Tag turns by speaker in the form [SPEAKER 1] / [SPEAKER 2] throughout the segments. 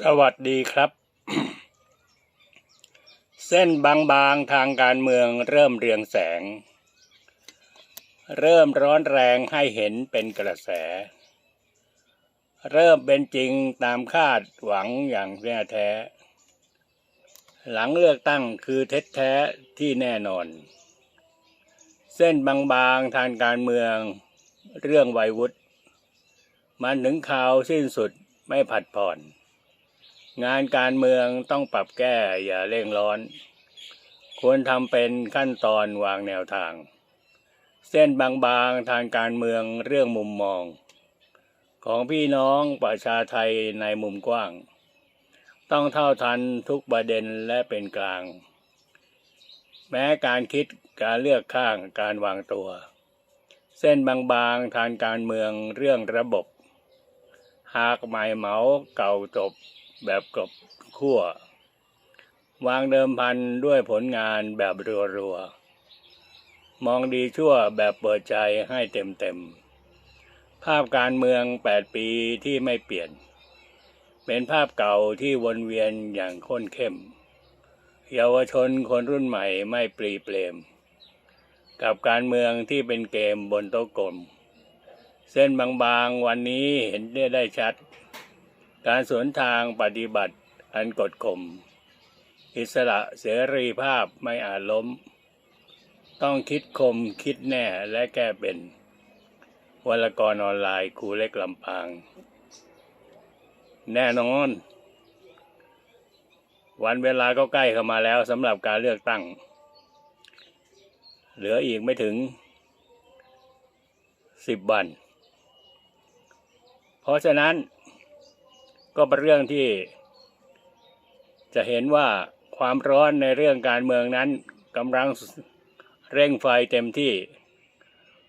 [SPEAKER 1] สวัสดีครับ เส้นบางๆทางการเมืองเริ่มเรืองแสง เริ่มร้อนแรงให้เห็นเป็นกระแส เริ่มเป็นจริงตามคาดหวังอย่างแน่แท้ หลังเลือกตั้งคือเท็จแท้ที่แน่นอน เส้นบางๆทางการเมือง เรื่องวัยวุฒิมันถึงข่าวสิ้นสุดไม่ผัดผ่อน งานการเมืองต้องปรับแก้อย่าเร่งร้อน ควรทำเป็นขั้นตอนวางแนวทาง เส้นบางๆทางการเมืองเรื่องมุมมอง ของพี่น้องประชาไทยในมุมกว้าง ต้องเท่าทันทุกประเด็นและเป็นกลาง แม้การคิดการเลือกข้างการวางตัว เส้นบางๆทางการเมืองเรื่องระบบ หากหมายเหมาเก่าจบ แบบกลบขั้ว วางเดิมพันด้วยผลงานแบบรัวๆ มองดีชั่วแบบเปิดใจให้เต็มๆ ภาพการเมืองแปดปีที่ไม่เปลี่ยน เป็นภาพเก่าที่วนเวียนอย่างข้นเข้ม เยาวชนคนรุ่นใหม่ไม่ปรีเปรม กับการเมืองที่เป็นเกมบนโต๊ะกลม เส้นบางๆวันนี้เห็นได้ได้ชัด การสวนทางปฏิบัติอันกดข่มอิสระเสรีภาพไม่อาจล้ม ต้องคิดคมคิดแน่และแก้เป็นวลกรออนไลน์ครูเล็กลำปาง แน่นอน วันเวลาก็ใกล้เข้ามาแล้วสำหรับการเลือกตั้ง เหลืออีกไม่ถึงสิบวัน เพราะฉะนั้น ก็เป็นเรื่องที่ จะเห็นว่าความร้อนในเรื่องการเมืองนั้นกำลังเร่งไฟเต็มที่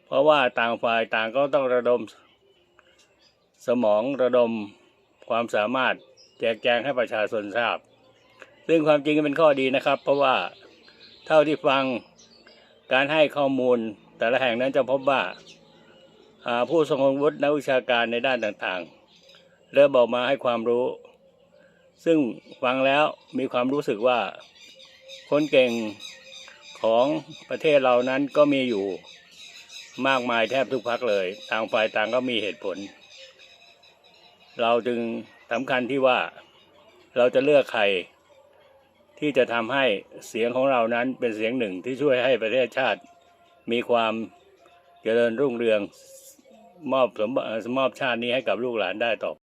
[SPEAKER 1] เพราะว่าต่างฝ่ายต่างก็ต้องระดม สมองระดมความสามารถแจกแจงให้ประชาชนทราบ ซึ่งความจริงเป็นข้อดีนะครับ เพราะว่าเท่าที่ฟังการให้ข้อมูลแต่ละแห่งนั้นจะพบว่าผู้ทรงวุฒินักวิชาการในด้านต่างๆ เริ่มบอกมาให้ความรู้ ซึ่งฟังแล้วมีความรู้สึกว่า คนเก่งของประเทศเรานั้นก็มีอยู่ มากมายแทบทุกพักเลย ต่างฝ่ายต่างก็มีเหตุผล เราจึงสำคัญที่ว่าเราจะเลือกใคร ที่จะทำให้เสียงของเรานั้นเป็นเสียงหนึ่งที่ช่วยให้ประเทศชาติ มีความเจริญรุ่งเรืองมอบสมบัติมอบชาตินี้ให้กับลูกหลานได้ต่อ